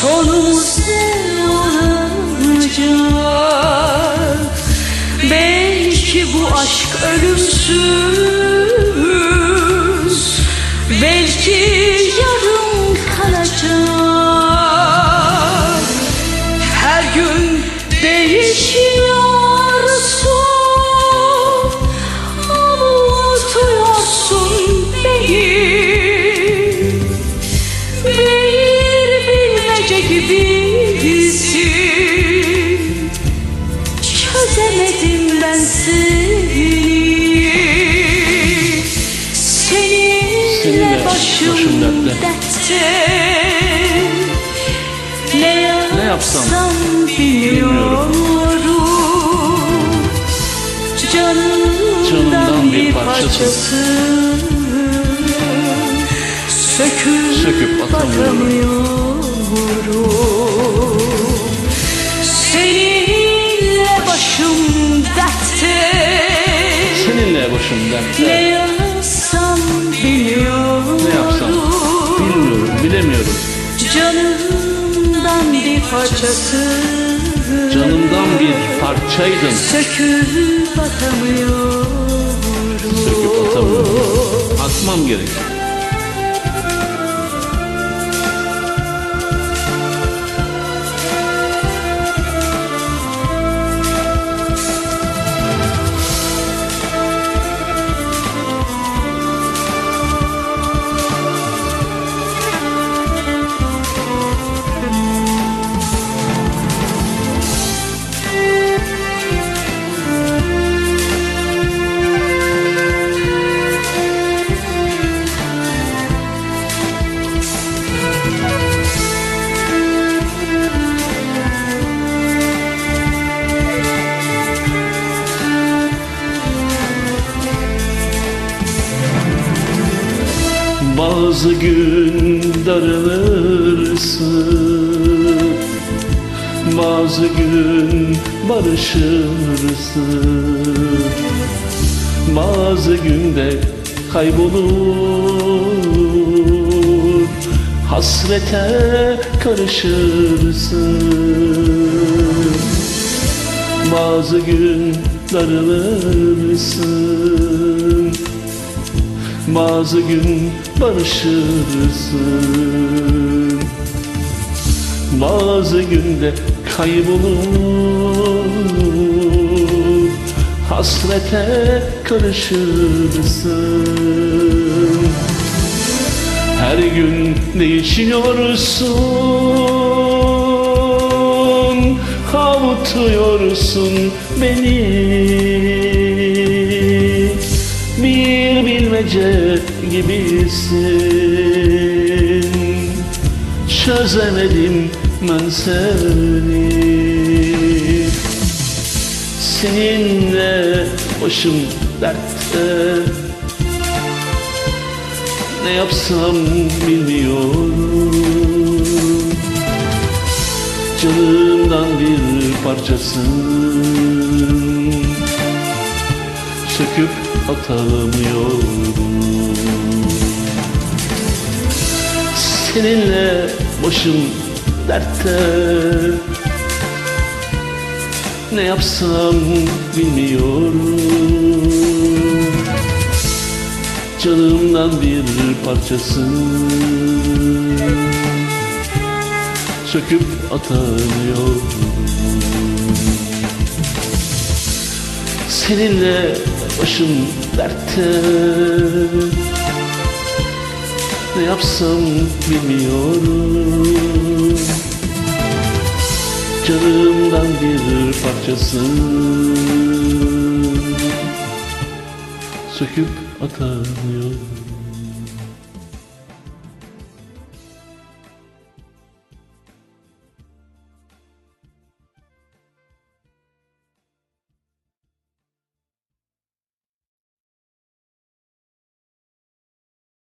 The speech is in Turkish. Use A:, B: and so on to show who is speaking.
A: Sonumuz ne olacak? Belki bu aşk ölümsüz. Belki yarım kalacak Çözemedim ben seni Seninle
B: Seninle
A: başım,
B: başım dertte.
A: dertte Ne,
B: Ne yapsam
A: bilmiyorum Canımdan,
B: Canımdan bir parçası.
A: Söküp,
B: Söküp atamıyorum.
A: atamıyorum. Başım dertte.
B: Seninle başım
A: Ne
B: dertte?
A: Yapsam bilmiyorum
B: Ne yapsam? Bilmiyorum bilemiyorum.
A: Canımdan bir parçası.
B: Canımdan bir parçaydın.
A: Söküp atamıyorum.
B: Söküp atamıyorum. Atmam gerek Bazı gün darılırsın Bazı gün barışırsın. Bazı günde kaybolur Hasrete karışırsın. Bazı gün darılırsın Bazı gün barışırsın. Bazı günde kaybolur. Hasrete karışırsın. Her gün değişiyorsun. Avutuyorsun beni bilmece gibisin. Çözemedim ben seni. Seninle başım dertte. Ne yapsam bilmiyorum. Canımdan bir parçasın Söküp atamıyorum. Seninle başım dertte. Ne yapsam bilmiyorum. Canımdan bir parçasın Söküp atamıyorum. Seninle başım dertte. Ne yapsam bilmiyorum. Canımdan bir parçasın Söküp atamıyorum